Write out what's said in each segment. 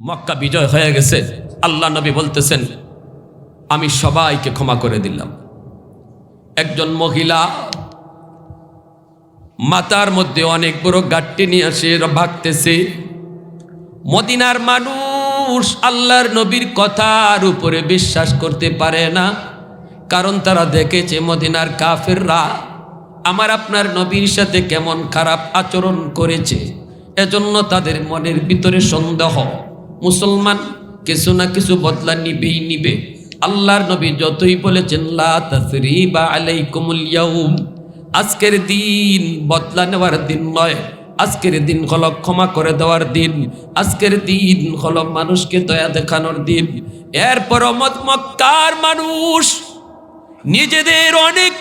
মক্কা বিজয় হয়ে গেছে। আল্লাহ নবী বলতেছেন, আমি সবাইকে ক্ষমা করে দিলাম। একজন মহিলা মাতার মধ্যে অনেক বড় গাঠটি নিয়ে আসে, ভাগতেছে। মদিনার মানুষ আল্লাহর নবীর কথার উপরে বিশ্বাস করতে পারে না, কারণ তারা দেখেছে মদিনার কাফেররা আমার আপনার নবীর সাথে কেমন খারাপ আচরণ করেছে। এজন্য তাদের মনের ভিতরে সন্দেহ। মুসলমান কিছু না কিছু বদলা নিবেই নিবে। আল্লাহর নবী যতই বলেছেন আজকের দিন বদলা নেওয়ার দিন নয়। আজকের দিন হলো ক্ষমা করে দেওয়ার দিন। আজকের দিন হলো মানুষকে দয়া দেখানোর দিন। এরপর মক্কার মানুষ নিজেদের অনেক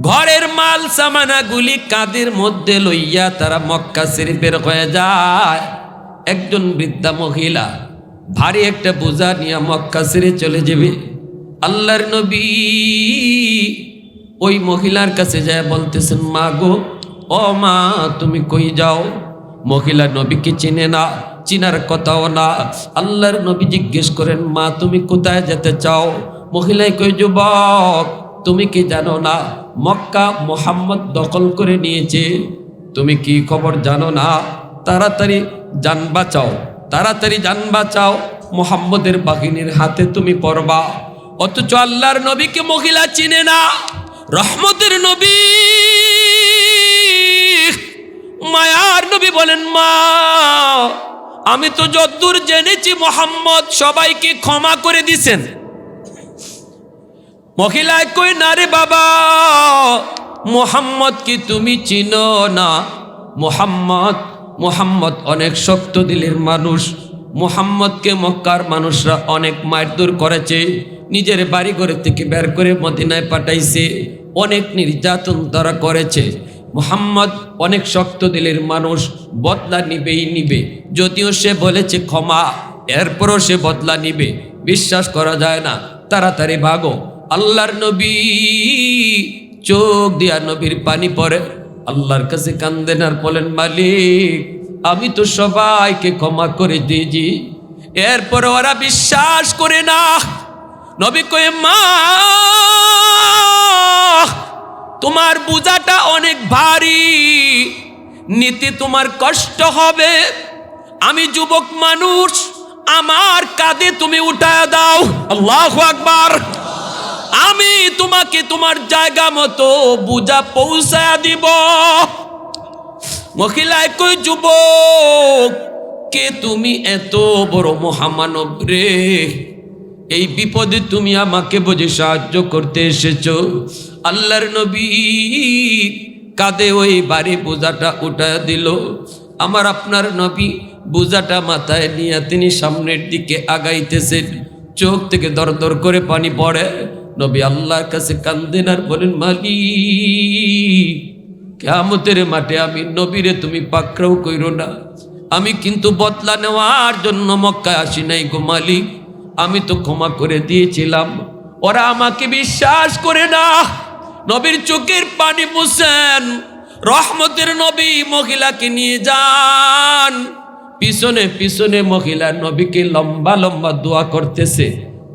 ঘরের মাল সামানাগুলি কাঁধের মধ্যে লইয়া তারা মক্কা শরীফের হয়ে যায়? একজন বৃদ্ধা মহিলা, ভারী একটা বোঝা নিয়ে মক্কা সেরে চলে যাবে। আল্লাহর নবী ওই মহিলার কাছে যায় বলতেছেন, মা গো, ও মা, তুমি কই যাও? মহিলা নবীকে চিনে না, চিনার কথাও না। আল্লাহর নবী জিজ্ঞেস করেন, মা, তুমি কোথায় যেতে চাও? মহিলায় কই যুবক, তুমি কি জানো না, মক্কা মোহাম্মদ দখল করে নিয়েছে। তুমি কি খবর জানো না? তাড়াতাড়ি যান বাঁচাও, তাড়াতাড়ি যান বাঁচাও। মোহাম্মদের বাহিনীর হাতে তুমি পড়বা। অথচ আল্লাহর নবীকে মহিলা চিনে না। রহমতের নবী। মায়ার নবী বলেন, মা, আমি তো যদ্দূর জেনেছি মোহাম্মদ সবাইকে ক্ষমা করে দিছেন। মহিলায় কই না রে বাবা? মোহাম্মদ কি তুমি চিনো না। মোহাম্মদ মোহাম্মদ অনেক শক্ত দিলের মানুষ। মোহাম্মদকে মক্কার মানুষরা অনেক মারধর করেছে, নিজের বাড়ি ঘরে থেকে বের করে মদিনায় পাঠাইছে, অনেক নির্যাতন তারা করেছে। মোহাম্মদ অনেক শক্ত দিলের মানুষ, বদলা নিবেই নিবে। যদিও সে বলেছে ক্ষমা, এরপরও সে বদলা নিবে। বিশ্বাস করা যায় না, তাড়াতাড়ি ভাগো। আল্লাহর নবী চোখ দিয়া নবীর পানি পড়ে। আল্লাহর কাছে কান্দেন আর বলেন, মালিক, আমি তো সবাইকে ক্ষমা করে দিয়েছি। এরপরে ওরা বিশ্বাস করে না। নবী কয়ে, মা, তোমার বোঝাটা অনেক ভারী। নিতে তোমার কষ্ট হবে। আমি যুবক মানুষ, আমার কাঁধে তুমি উঠায় দাও। আল্লাহ আকবার। আমি তোমাকে তোমার জায়গা মতো বুঝা পৌঁছায় দিব। মহিলায় কই, যুবক, কে তুমি এত বড় মহামানব রে? এই বিপদে তুমি আমাকে বুঝে সাহায্য করতে এসেছ। আল্লাহর নবী কাঁধে ওই বাড়ি বোঝাটা উঠা দিল। আমার আপনার নবী বোঝাটা মাথায় নিয়ে তিনি সামনের দিকে আগাইতেছেন। চোখ থেকে দর দর করে পানি পড়ে। নবী আল্লাহর কাছে কান্দেন আর বলেন মালি কেমতের মাঠে আমি নবীরে তুমি পাকড়াও কইরো না। আমি কিন্তু বদলা নেওয়ার জন্য মক্কায় আসি নাই গো মালিক। আমি তো ক্ষমা করে দিয়েছিলাম। ওরা আমাকে বিশ্বাস করে না। নবীর চোখের পানি মুছেন। রহমতের নবী মহিলাকে নিয়ে যান। পিছনে পিছনে মহিলা নবীকে লম্বা লম্বা দোয়া করতেছে,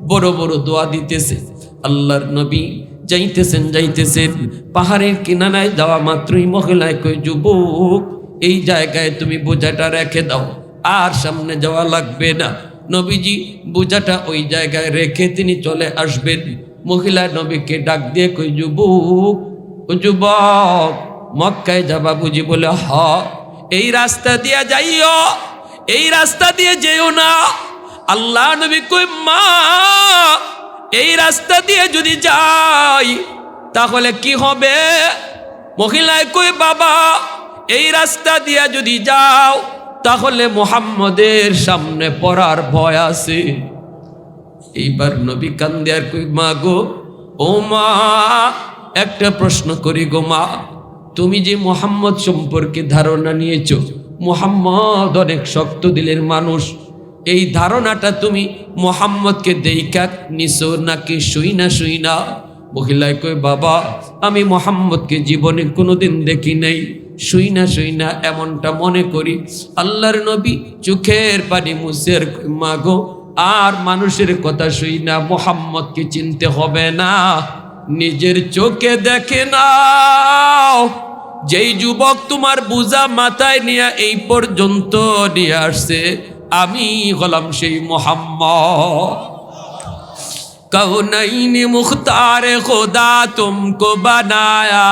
বড় বড় দোয়া দিতেছে। আল্লাহর নবী যাইতেছেন যাইতেছেন। পাহাড়ের কিনারায় যাওয়া মাত্রই মহিলায় কই যুবক, এই জায়গায় তুমি বোঝাটা রেখে দাও। আর সামনে যাওয়া লাগবে না। নবীজি বোঝাটা ওই জায়গায় রেখে তিনি চলে আসবেন। মহিলা নবীকে ডাক দিয়ে কই যুবক, ও যুবক, মক্কায় যাবা বুঝি বলে, হ, এই রাস্তা দিয়ে যাইও, এই রাস্তা দিয়ে যেও না। আল্লাহ নবী কই মা এই রাস্তা দিয়ে যদি যাই, তাহলে কি হবে? মহিলায় কই, বাবা, এই রাস্তা দিয়ে যদি যাও, তাহলে মোহাম্মদের সামনে পড়ার ভয় আছে। এইবার নবী কান্দে আর কই, মা গো, ও মা, একটা প্রশ্ন করি গো মা, তুমি যে মোহাম্মদ সম্পর্কে ধারণা নিয়েছ, মোহাম্মদ অনেক শক্ত দিলের মানুষ এই ধারণাটা তুমি মোহাম্মদকে দেইকা নিছো নাকি শুই না শুই না? মহিলায় কই বাবা, আমি মোহাম্মদকে জীবনে কোনোদিন দেখি নাই। শুই না শুই না, এমনটা মনে করি। আল্লাহর নবী চোখের পানি মুসের মাগো আর মানুষের কথা শুই না, মোহাম্মদকে চিনতে হবে না। নিজের চোখে দেখে নাও। যেই যুবক তোমার বুঝা মাথায় নিয়ে এই পর্যন্ত নিয়ে আসছে আমি হলাম সেই মোহাম্মদ। কৌনাইন মুখতার খোদা তুমকো বানায়া।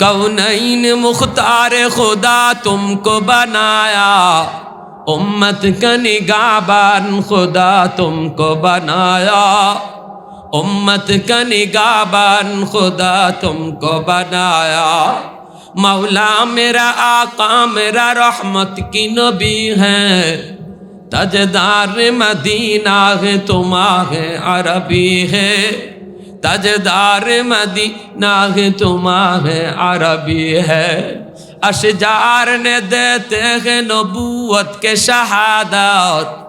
কৌনাইন মুখতার খোদা তুমকো বানায়া। উম্মত কনি গাবান খোদা তুমকো বানায়া। উম্মত কনি গাবান খোদা তুমকো বানায়া। مولا میرا آقا، میرا رحمت کی نبی ہے۔ تجدار مدینہ ہے، تم آگے عربی ہے۔ تجدار مدینہ ہے تمہا عربی ہے۔ اشجار نے دیتے ہیں نبوت کے شہادات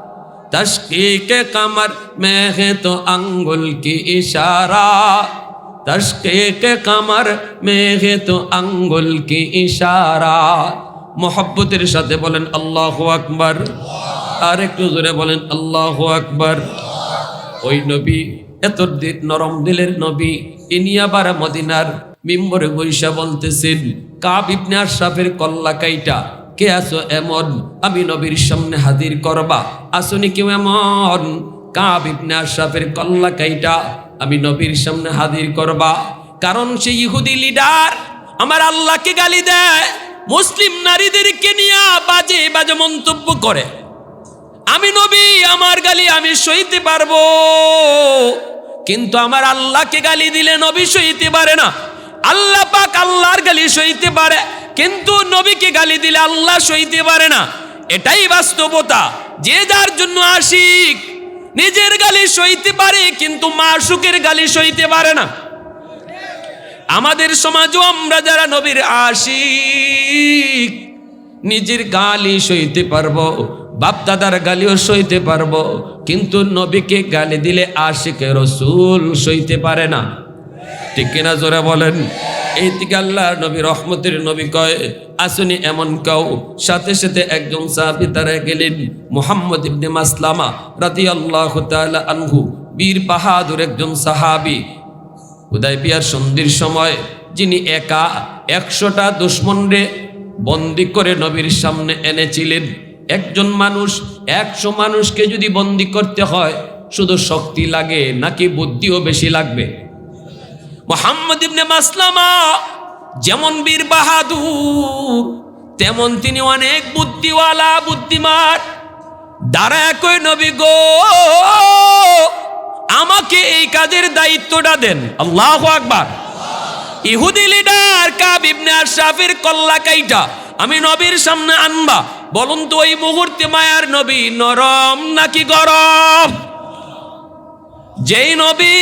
کے کمر میں ہے تو انگل کی اشارہ۔ तशकी के कमर में है तो अंगुल की इशारा মোহব্বতের সাথে বলেন আল্লাহ আকবার আর একটু জোরে বলেন আল্লাহ আকবার ওই নবী এত দি- নরম দিলের নবী ইনি আবার মদিনার মিম্বরে বৈশা বলতেছেন কাব ইবনে আশরাফের কল্লা কাইটা কে আছো এমন আমি নবীর সামনে হাজির করবা আসনি কেউ এমন কাব ইবনে আশরাফের কল্লা কাইটা আমি নবীর সামনে হাজির করবা। কারণ সে ইহুদি লিডার, আমার আল্লাহকে গালি দেয়, মুসলিম নারীদেরকে নিয়ে বাজে বাজে মন্তব্য করে। আমি নবী, আমার গালি আমি সইতে পারব। কিন্তু আমার আল্লাহকে গালি দিলে নবী সইতে পারে না। আল্লাহ পাক আল্লাহর গালি সইতে পারে, কিন্তু নবীকে গালি দিলে আল্লাহ সইতে পারে না। এটাই বাস্তবতা। যে যার জন্য আশিক নিজের গালি সইতে পারে, কিন্তু মাসুকের গালি সইতে পারে না। আমাদের সমাজও আমরা যারা নবীর আশিক, নিজের গালি সইতে পারব বাপ দাদার গালিও সইতে পারব, কিন্তু নবীকে গালি দিলে আশিকে রসুল সইতে পারে না। ঠিক কিনা জোরে বলেন? এই থেকে আল্লাহ নবী রহমতের নবী কয়, আসুনি এমন কাউ সাথে সাথে একজন সাহাবি তারা গেলেন, মোহাম্মদ ইবনে মাসলামা রাতি আল্লাহ আনহু, বীর বাহাদুর একজন সাহাবি। উদয় বিয়ার সন্ধির সময় যিনি একা একশোটা দুশ্মনরে বন্দি করে নবীর সামনে এনেছিলেন। একজন মানুষ, একশো মানুষকে যদি বন্দি করতে হয়, শুধু শক্তি লাগে নাকি বুদ্ধিও বেশি লাগবে? মোহাম্মদ ইবনে মাসলামা যেমন বীর বাহাদুর, তেমন তিনি অনেক বুদ্ধিওয়ালা, বুদ্ধিমান। দাঁড়া একই নবী গো, আমাকে এই কাজের দায়িত্বটা দেন। আল্লাহ আকবার। ইহুদি লিডার কাব ইবনে আশরাফের কল্লা কাইটা আমি নবীর সামনে আনবা। বলুন তো, ওই মুহূর্তে মায়ার নবী নরম নাকি গরম? যেই নবী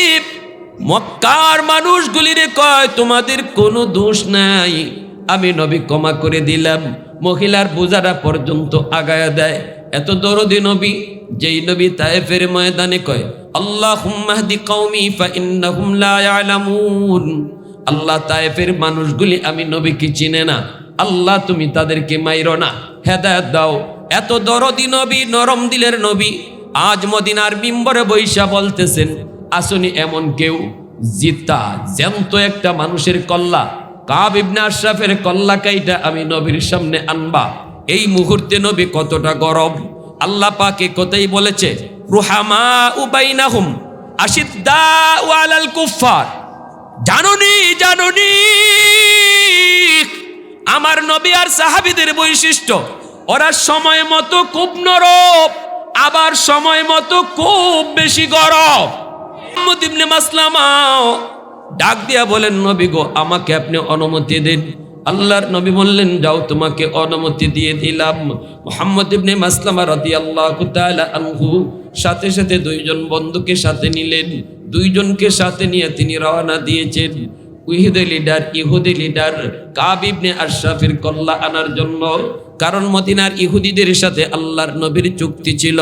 মক্কার মানুষগুলিরে কয়, তোমাদের কোনো দোষ নাই। আমি নবী ক্ষমা করে দিলাম। মহিলার বোঝারা পর্যন্ত আগায়া দেয়। এত দরদি নবী, যেই নবী তায়েফের ময়দানে কয় আল্লাহ হুম্মাহদি কওমি ফা ইন্নাহুম লা ইয়ালামুন। আল্লাহ তায়েফের মানুষগুলি আমি নবীকে চিনে না। আল্লাহ তুমি তাদেরকে মাইরো না। হেদায়েত দাও। এত দরদি নবী, নরম দিলের নবী, আজ মদিনার বিম্বরে বৈশা বলতেছেন আসনি এমন কেউ জিতা জ্যান্ত একটা মানুষের কল্লা। কাব ইবনে আশরাফের কল্লা কাইটা আমি নবীর সামনে আনবা। এই মুহূর্তে নবী কতটা গরম। আল্লাহ পাকে কোথায় বলেছে রুহামা উবাইনাহুম আশিদ্দা আলাল কুফার জাননি জাননি। আমার নবী আর সাহাবিদের বৈশিষ্ট্য, ওরা সময় মতো খুব নরম, আবার সময় মতো খুব বেশি গরম। ইবনে মাসলামাও ডাক দিয়া বলেন, নবী গো, আমাকে আপনি অনুমতি দিন। আল্লাহর নবী বললেন, যাও, তোমাকে অনুমতি দিয়ে দিলাম। মোহাম্মদ ইবনে মাসলামা রাদিয়াল্লাহু তাআলা আনহু সাথে সাথে দুইজন বন্ধুকে সাথে নিলেন। দুইজনকে সাথে নিয়ে তিনি রওনা দিয়েছেন। উহিদে লিডার, ইহুদি লিডার কাব ইবনে আশরাফের কল্লা আনার জন্য। কারণ মদিনার ইহুদিদের সাথে আল্লাহর নবীর চুক্তি ছিল।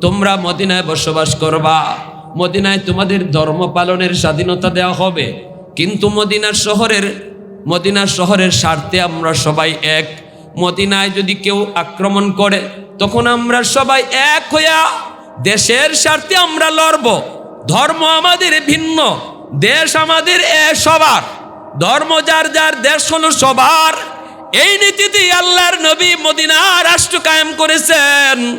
তোমরা মদিনায় বসবাস করবা। মদিনায় তোমাদের ধর্ম পালনের স্বাধীনতা দেওয়া হবে। কিন্তু মদিনার শহরের মদিনা শহরের স্বার্থে আমরা সবাই এক। মদিনায় যদি কেউ আক্রমণ করে, তখন আমরা সবাই এক হইয়া দেশের স্বার্থে আমরা লড়ব। ধর্ম আমাদের ভিন্ন, দেশ আমাদের এ সবার। ধর্ম যার যার, দেশ হলো সবার। এই নীতিতে আল্লাহর নবী মদিনা রাষ্ট্র কায়েম করেছেন।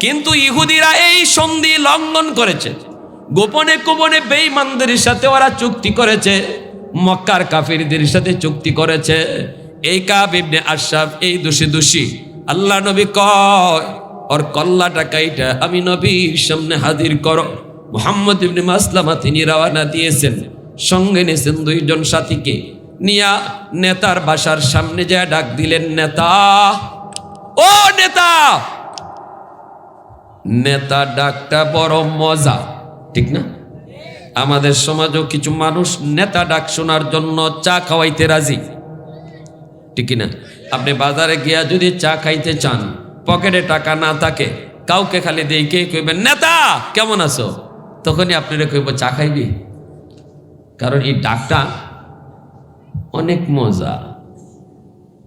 কিন্তু ইহুদিরা এই সন্ধি লঙ্ঘন করেছে। গোপনে গোপনে বেঈমানদের সাথে ওরা চুক্তি করেছে, মক্কার কাফিরদের সাথে চুক্তি করেছে। এই কাব ইবনে আশরাফ, এই দোষী দোষী। আল্লাহ নবী কয়, ওর কল্লাটা কাইটা, আমি নবীর সামনে হাজির করো। মোহাম্মদ ইবনে মাসলামা তিনি রওয়ানা দিয়েছেন, সঙ্গে নিয়েছেন দুইজন সাথীকে। নিয়া নেতার বাসার সামনে যা ডাক দিলেন, নেতা, ও নেতা! নেতা ডাকটা বড় মজা। ঠিক না? আমাদের সমাজেও কিছু মানুষ নেতা ডাক শোনার জন্য চা খাওয়াইতে রাজি। ঠিক না আপনি বাজারে গিয়া যদি চা খাইতে চান, পকেটে টাকা না থাকে, কাউকে খালি দিয়ে কে কইবেন নেতা, কেমন আছো? তখনই আপনারা কইব, চা খাইবি? কারণ এই ডাকটা অনেক মজা।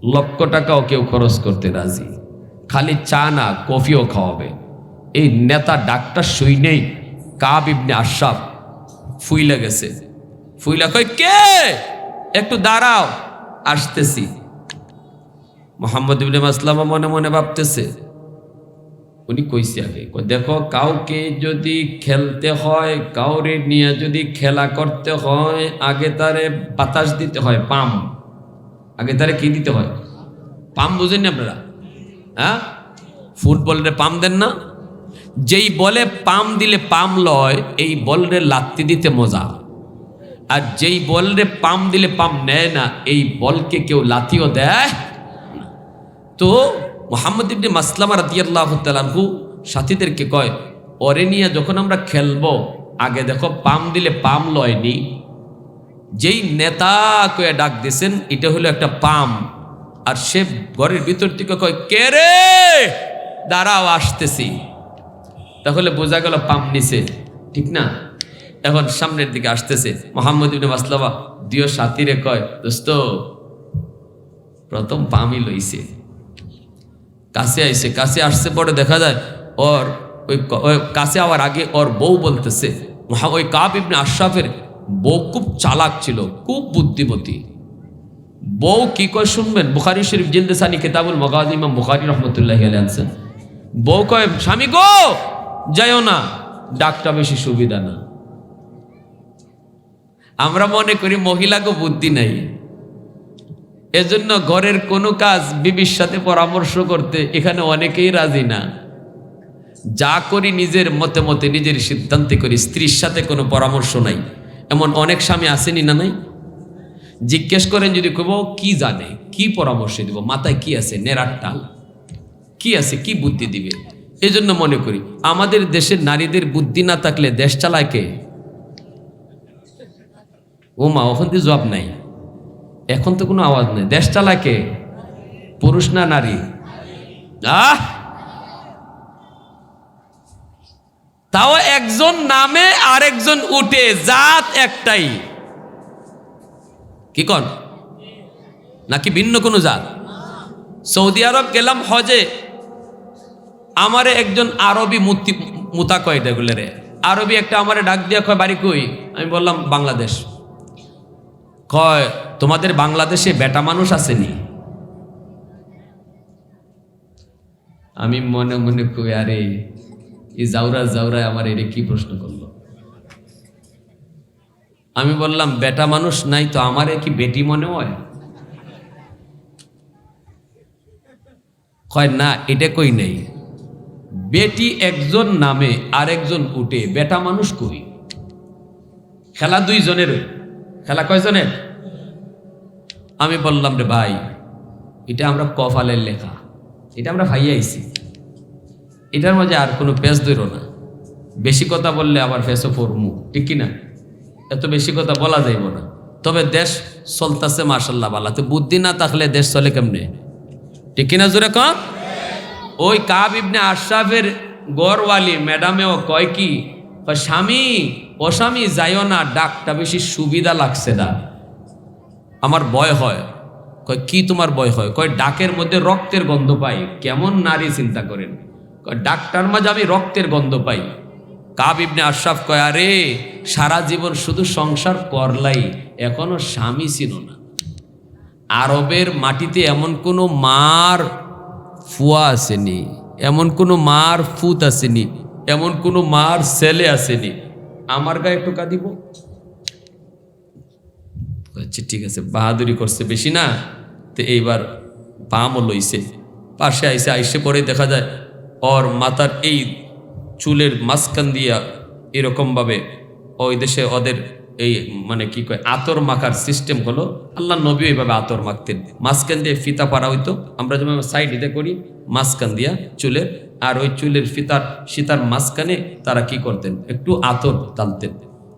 লক্ষ টাকাও কেউ খরচ করতে রাজি। খালি চা না, কফিও খাওয়াবে। এই নেতা ডাকটা শুই নেই। কাব ইবনে আশরাফ ফুইলা গেছে। ফুইলা কই কে? একটু দাঁড়াও, আসতেছি। মোহাম্মদ ইবনে মাসলামা মনে মনে ভাবতেছে। উনি কইছে আগে দেখো, কাউকে যদি খেলতে হয়, কাউরে নিয়ে যদি খেলা করতে হয়, আগে তারে বাতাস দিতে হয়, পাম। আগে তারে কি দিতে হয়? পাম বুঝেন আপনারা? হ্যাঁ? ফুটবলের পাম দেন না? যেই বলে পাম দিলে পাম লয়, এই বলরে লাত্তি দিতে মজা। আর যেই বলরে পাম দিলে পাম নেয় না, এই বলকে কেউ লাথিও দেয় তো মোহাম্মদ ইবনে মাসলামা রাদিয়াল্লাহ তালানহু সাথীদেরকে কয় ওরে নিয়ে যখন আমরা খেলব, আগে দেখো পাম দিলে পাম লয়নি যেই নেতা কয়ে ডাক দিয়েছেন এটা হলো একটা পাম। আর সে ঘরের ভিতর থেকে কয়, কে রে? দাঁড়াও, আসতেছি। তাহলে বোঝা গেল পাম নিছে ঠিক না? এখন সামনের দিকে আসতেছে। মোহাম্মদ ইবনে মাসলামা দিও সাথীরে কয়, দোস্ত, প্রথম পামই লইছে। কাছে আইছে, কাছে আসছে পরে দেখা যায় ওর, ওই কাছে আওয়ার আগে ওর বউ বলতেছে। ওই কাব ইবনে আশরাফের বউ খুব চালাক ছিল, খুব বুদ্ধিমতী। বউ কি কয় শুনবেন? বুখারি শরীফ জিলদেসানি কিতাবুল মগাজ ইমাম বুখারি রহমতুল্লাহ আনছেন। বউ কয়, স্বামী গো যাইও না, ডাকটা বেশি সুবিধা না। আমরা মনে করি মহিলাকে বুদ্ধি নাই। এজন্য ঘরের কোনো কাজ বিবির সাথে পরামর্শ করতে এখানে অনেকেই রাজি না। যা করি নিজের মতে মতে নিজের সিদ্ধান্তে করি, স্ত্রীর সাথে কোনো পরামর্শ নাই। এমন অনেক স্বামী আসেনি না নাই? জিজ্ঞেস করেন যদি কব কি জানে? কি পরামর্শ দিব? মাথায় কি আছে? নেরার টাল। কি আছে? কি বুদ্ধি দিবে? এই জন্য মনে করি, আমাদের দেশের নারীদের বুদ্ধি না থাকলে দেশ চালায় কে? ও মা, ওখান থেকে জবাব নাই। এখন তো কোনো আওয়াজ নেই। দেশ চালায় কে? পুরুষ না নারী? আহ! তাও একজন নামে আরেকজন উঠে, জাত একটাই। কি কন নাকি ভিন্ন কোনো জাত? সৌদি আরব গেলাম হজে আমারে একজন আরবি মূর্তি মুতা কয় রে আরবি একটা আমারে ডাক দিয়া কয়, বাড়ি কই? আমি বললাম, বাংলাদেশ। কয়, তোমাদের বাংলাদেশে বেটা মানুষ আসেনি? আমি মনে মনে কই, আরে, এই জাউরা, জাউরায় আমার এটা কি প্রশ্ন করল? আমি বললাম, বেটা মানুষ নাই তো আমারে কি বেটি মনে হয়? কয়, না, এটা কই নেই? বেটি একজন নামে আরেকজন উঠে, বেটা মানুষ কই? খেলা দুইজনের। খেলা কয়জনের? আমি বললাম, রে ভাই, এটা আমরা কফালের লেখা। এটা আমরা ভাইয়াইছি এটার মাঝে আর কোনো পেজ ধরো না। বেশি কথা বললে আবার ফেসও ফরমু ঠিক কিনা? এত বেশি কথা বলা যাইব না। তবে দেশ চলতেছে মার্শাল্লাহ বালা তো বুদ্ধি না থাকলে দেশ চলে কেমনে? ঠিক কিনা জোরে কম ওই কাব ইবনে আশরাফের গড়ওয়ালি, ম্যাডামেও কয় কি স্বামী, ও স্বামী, যাইও না, ডাকটা বেশি সুবিধা লাগছে না। আমার ভয় হয়। কয়, কি তোমার ভয় হয়? কয়, ডাকের মধ্যে রক্তের গন্ধ পাই। কেমন নারী চিন্তা করেন। কয়, ডাক্তার মাঝে আমি রক্তের গন্ধ পাই। কাব ইবনে আশরাফ কয়, আরে, সারা জীবন শুধু সংসার করলাই, এখনও স্বামী ছিল না। আরবের মাটিতে এমন কোনো মার ফুয়া আসেনি, এমন কোনো মার ফুত আসেনি, এমন কোনো মার ছেলে আসেনি। আমার গায়ে একটু কাঁদিব আচ্ছা ঠিক আছে, বাহাদুরি করছে বেশি না। তো এইবার বামও লইছে, পাশে আইসে আইসে পরে দেখা যায় ওর মাথার এই চুলের মাঝখান দিয়া এরকমভাবে ওই দেশে ওদের এই মানে কি কয়, আতর মাখার সিস্টেম হলো, আল্লাহ নবী এইভাবে আতর মাখতেন। মাঝখান দিয়ে ফিতা পারা হইতো, আমরা যেমন সাইড দিতে করি, মাঝখান দিয়া চুলের, আর ওই চুলের ফিতার সীতার মাঝখানে তারা কি করতেন, একটু আতর টানতেন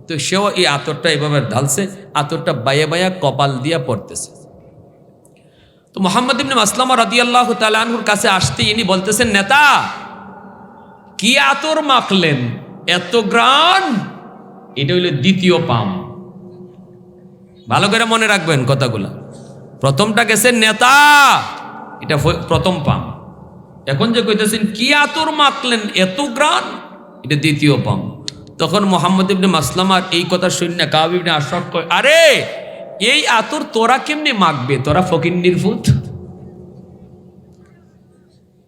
তো সেও এই আতরটা এভাবে ঢালছে, আতরটা বায়ে বায়া কপাল দিয়া পড়তেছে। তো মোহাম্মদ ইবনে মাসলামা রাদিয়াল্লাহু তাআলাহুর কাছে আসতে ইনি বলতেছেন, নেতা, কি আতর মাখলেন? এত গ্রান? এটা হইল দ্বিতীয় পাম। ভালো করে মনে রাখবেন কথাগুলা। প্রথমটা গেছে নেতা, এটা প্রথম পাম। এখন যে কইতেছেন, কি আতর মাখলেন এত গ্রান? এটা দ্বিতীয় পাম। তখন মোহাম্মদ ইবনে মাসলামার এই কথা শুনে কাব ইবনে কয়, আরে, এই আতর তোরা কেমনে মাখবে? তোরা ফকির নির্ভূত?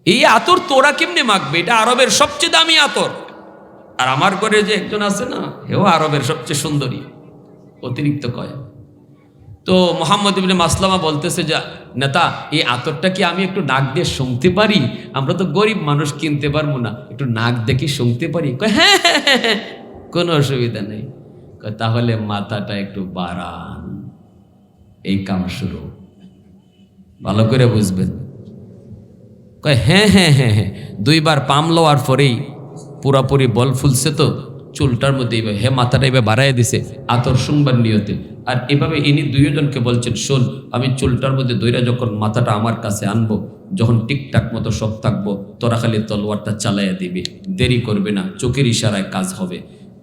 এই আতর তোরা কেমনে মাখবে? এটা আরবের সবচেয়ে দামি আতর। আর আমার ঘরে যে একজন আছে না হেও আরবের সবচেয়ে সুন্দরী। অতিরিক্ত কয়। তো মোহাম্মদ ইবনে মাসলামা বলতেছে যা নেতা এই আতরটা কি আমি একটু নাক দিয়ে শুনতে পারি? আমরা তো গরিব মানুষ কিনতে পারব না। একটু নাক দেখি শুনতে পারি। হ্যাঁ হ্যাঁ, হ্যাঁ, হ্যাঁ, কোনো অসুবিধা নেই। তাহলে মাথাটা একটু বাড়ান। এই কাম শুরু। ভালো করে বুঝবেন। কয় হ্যাঁ হ্যাঁ হ্যাঁ হ্যাঁ দুইবার পাম লওয়ার পরেই পুরাপুরি বল ফুলছে তো, চুলটার মধ্যে এইভাবে, হে মাথাটা এবার বাড়াই দিছে আতর শুনবার নিয়তে। আর এভাবে ইনি দুইজনকে বলছেন, শোন, আমি চুলটার মধ্যে দইরা যখন মাথাটা আমার কাছে আনব, যখন টিকটাক মতো সব থাকব, তোরা খালি তলোয়ারটা চালাইয়া দিবি, দেরি করবে না, চোখের ইশারায় কাজ হবে।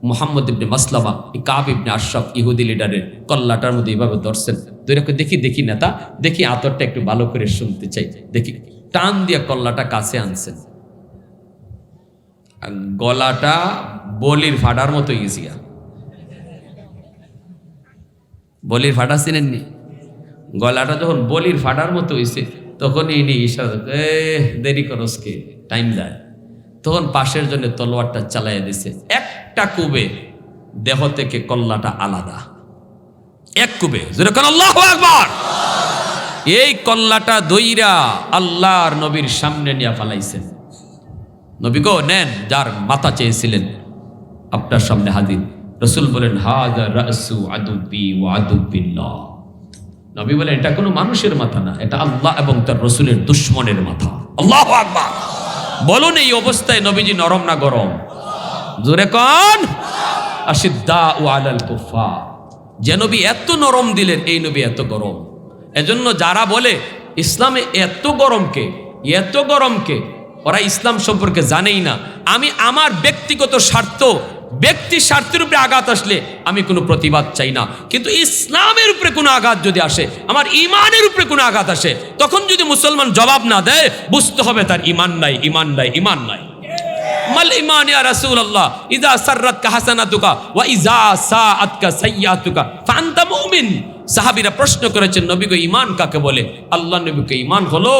মোহাম্মদ ইবনে মাসলামা কাব ইবনে আশরাফ ইহুদি লিডারের কল্লাটার মধ্যে এইভাবে ধরছেন। দুইরাকে দেখি দেখি নেতা, দেখি আতরটা একটু ভালো করে শুনতে চাই, দেখি। টান দিয়া কল্লাটা কাছে আনছেন। গলাটা বলির ফাটার মতো গেছিয়া বলির ফাটা চিনেননি? গলাটা যখন বলির ফাটার মতো হয়েছে তখন ইনি ইশারা এ দেরি করস কে? টাইম দেয় তখন পাশের জন্য তলোয়ারটা চালাইয়া দিছে। একটা কুবে দেহ থেকে কল্লাটা আলাদা। এক কুবে। এই কল্লাটা দইরা আল্লাহর নবীর সামনে নিয়ে ফালাইছেন নবী গো, নেন, যার মাথা চেয়েছিলেন। আপনার সামনে হাজির। রসুল বলেন নবী বলেন, এটা কোনো মানুষের মাথা না, এটা আল্লাহ এবং তার রসুলের দুশ্মনের মাথা। আল্লাহ বলুন, এই অবস্থায় নবীজি নরম না গরম? জোরে কন। আশিদ্দা ও আলাল কুফা যে নবী এত নরম দিলেন, এই নবী এত গরম। এজন্য যারা বলে, ইসলামে এত গরমকে এত গরমকে ওরা ইসলাম সম্পর্কে জানেই না। আমি আমার ব্যক্তিগত স্বার্থ, ব্যক্তি স্বার্থের উপরে আঘাত আসলে আমি কোনো প্রতিবাদ চাই না। কিন্তু ইসলামের উপরে কোনো আঘাত যদি আসে, আমার ইমানের উপরে কোনো আঘাত আসে, তখন যদি মুসলমান জবাব না দেয়, বুঝতে হবে তার ইমান নাই ইমান নাই ইমান নাই। মাল ইমান ইয়া রাসূলুল্লাহ হাসানাতুকা, ওয়া মুমিন। সাহাবীরা প্রশ্ন করেছেন, নবী গো, ঈমান কাকে বলে? আল্লাহ নবীকে ইমান হলো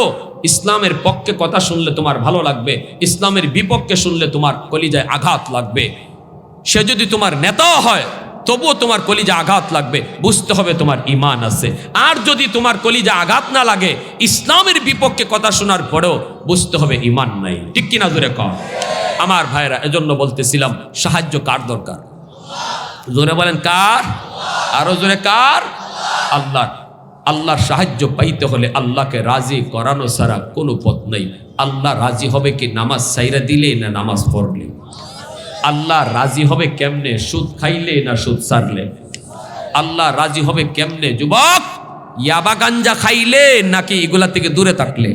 ইসলামের পক্ষে কথা শুনলে তোমার ভালো লাগবে, ইসলামের বিপক্ষে শুনলে তোমার কলিজায় আঘাত লাগবে। সে যদি তোমার নেতাও হয়, তবুও তোমার কলিজা আঘাত লাগবে, বুঝতে হবে তোমার ইমান আছে। আর যদি তোমার কলিজা আঘাত না লাগে, ইসলামের বিপক্ষে কথা শোনার পরেও বুঝতে হবে ইমান নাই। ঠিক কিনা জোরে কর আমার ভাইরা এজন্য বলতেছিলাম, সাহায্য কার দরকার? জোরে বলেন কার? আরও জোরে কার? আল্লাহ আল্লাহর সাহায্য পাইতে হলে আল্লাহকে রাজি করানো ছাড়া কোনো পথ নেই। আল্লাহ রাজি হবে কি নামাজ সাইরা দিলে না নামাজ পড়লে? আল্লাহ রাজি হবে কেমনে, সুদ খাইলে না সুদ সারলে আল্লাহ রাজি হবে কেমনে, যুবক? ইয়াবা গাঞ্জা খাইলে নাকি এগুলা থেকে দূরে থাকলে?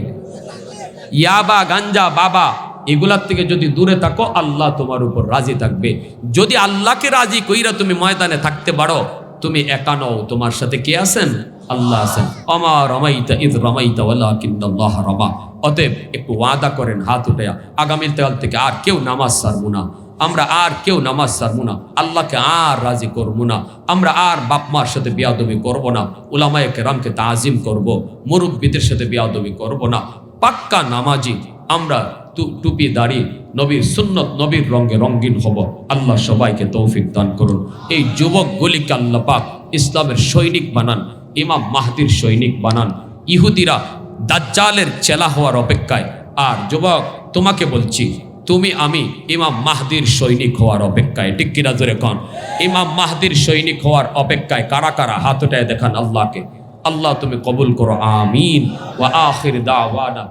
ইয়াবা গাঞ্জা বাবা এগুলার থেকে যদি দূরে থাকো, আল্লাহ তোমার উপর রাজি থাকবে। যদি আল্লাহকে রাজি কইরা তুমি ময়দানে থাকতে পারো তুমি একা নও, তোমার সাথে কে আছেন? আল্লাহ আছেন। অমা রমাইতা ইদ রমাইতা ওয়ালাকিন্নাল্লাহ রমা। অতএব একটু ওয়াদা করেন, হাত উঠে আগামীর কাল থেকে আর কেউ নামাজ সারবো না। আমরা আর কেউ নামাজ সারবো না। আল্লাহকে আর রাজি করব না। আমরা আর বাপ মার সাথে বিয়াদবি করব না। উলামায়ে কেরামকে তাজিম করব। মুরব্বীদের সাথে বিয়াদবি করব না। পাক্কা নামাজি আমরা টুপি, দাড়ি, নবীর সুন্নত, নবীর রঙে রঙিন হব। আল্লাহ সবাইকে তৌফিক দান করুন। এই যুবকগুলিকে আল্লাহ পাক ইসলামের সৈনিক বানান, ইমাম মাহদির সৈনিক বানান। ইহুদিরা দাজ্জালের চেলা হওয়ার অপেক্ষায়, আর যুবক, তোমাকে বলছি, তুমি, আমি ইমাম মাহদির সৈনিক হওয়ার অপেক্ষায়। ঠিক কিনা জোরে কন? ইমাম মাহদির সৈনিক হওয়ার অপেক্ষায় কারা কারা হাতটায় দেখান আল্লাহকে? আল্লাহ তুমি কবুল করো, আমিন। ওয়া আখির দাওয়ানা